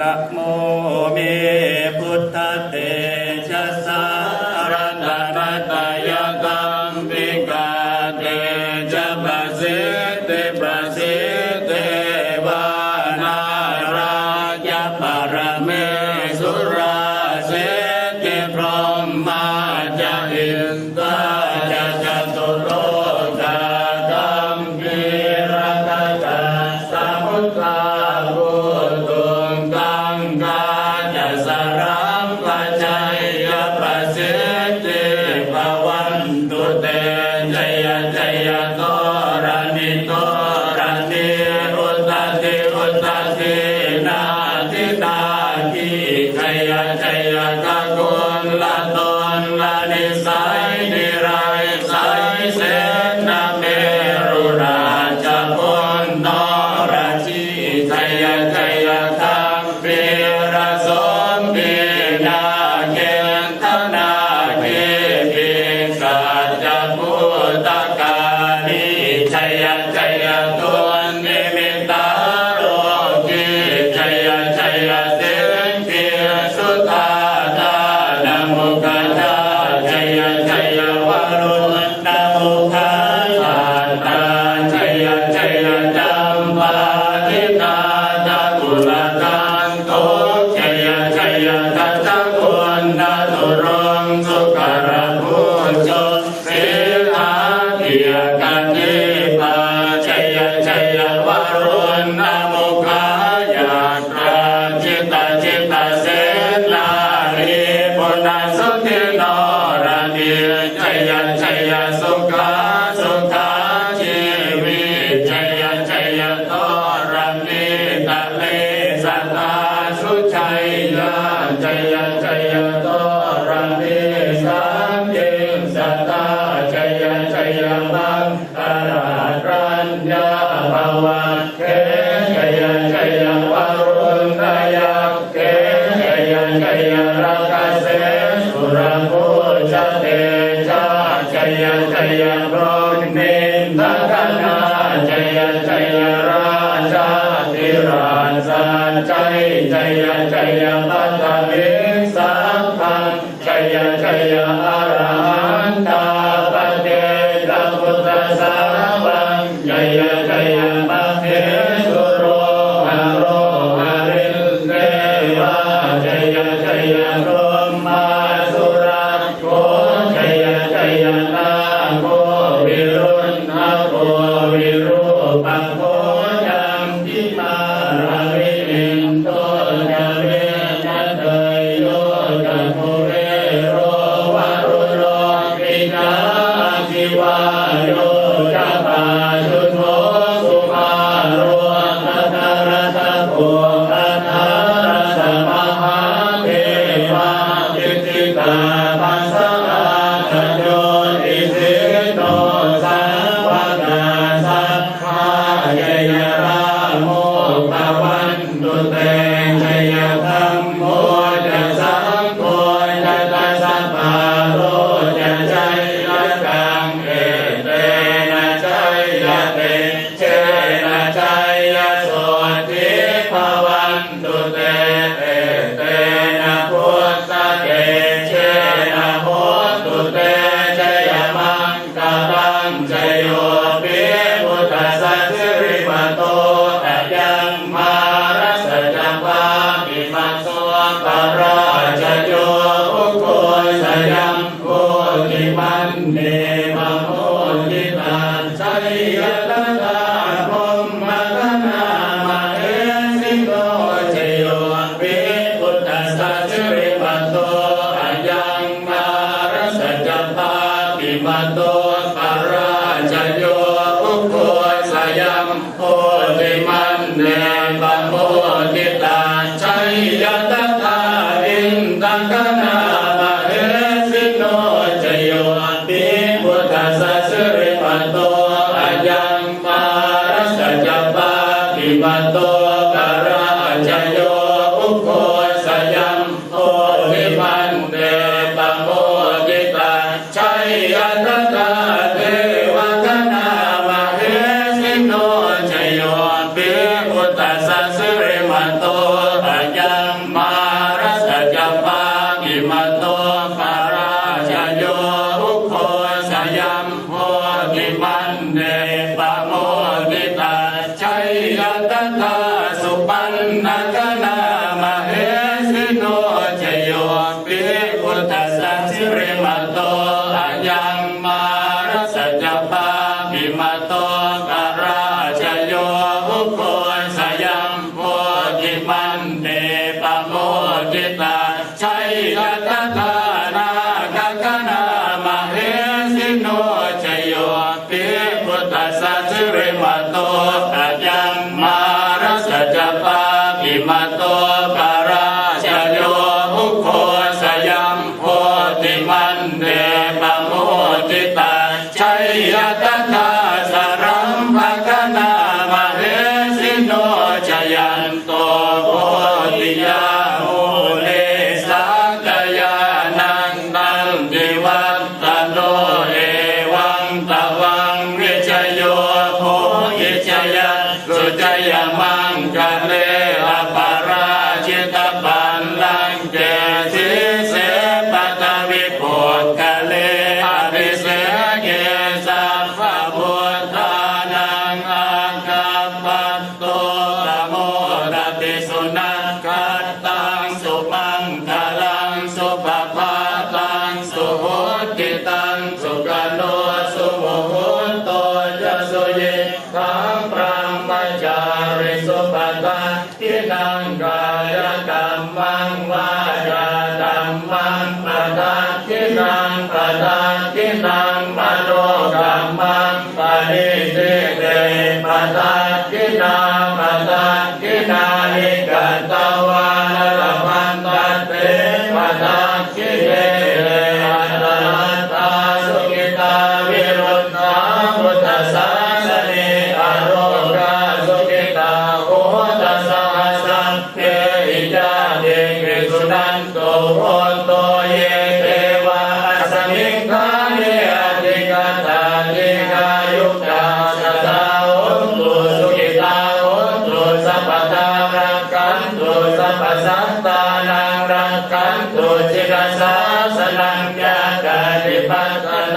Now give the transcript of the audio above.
นะโมเมพุทธเตชะสารนัตตยกัมปิกาเตจะปะสิเตปะสิเตวานาราชปรเม ตาทิชัยชัยตา Napolitano. ยจยปัตติสัมพันจยจยอรหันตาปเจตพุทธสสาวังจยจยปัตติสุโรหะโรหะริเตวะจย มัสสวะปราชโยโกสยามโคติมันเนมโหติตาชัยยะตาพมมตนามาเอสิโกเจโยวิพุทธัสัจสิปัตโตอัยังมารสัจจปาปิมัตโต เดตาชันรัตางวา นันตโหเยเทวะอัสมิงาเนอติกาตาติกายุตาสตาหุตุสุกิตาหุตุสัพตารังคันตุสัพสัตตานังรังคันตุจิกาสาสนังยากาติปัตตา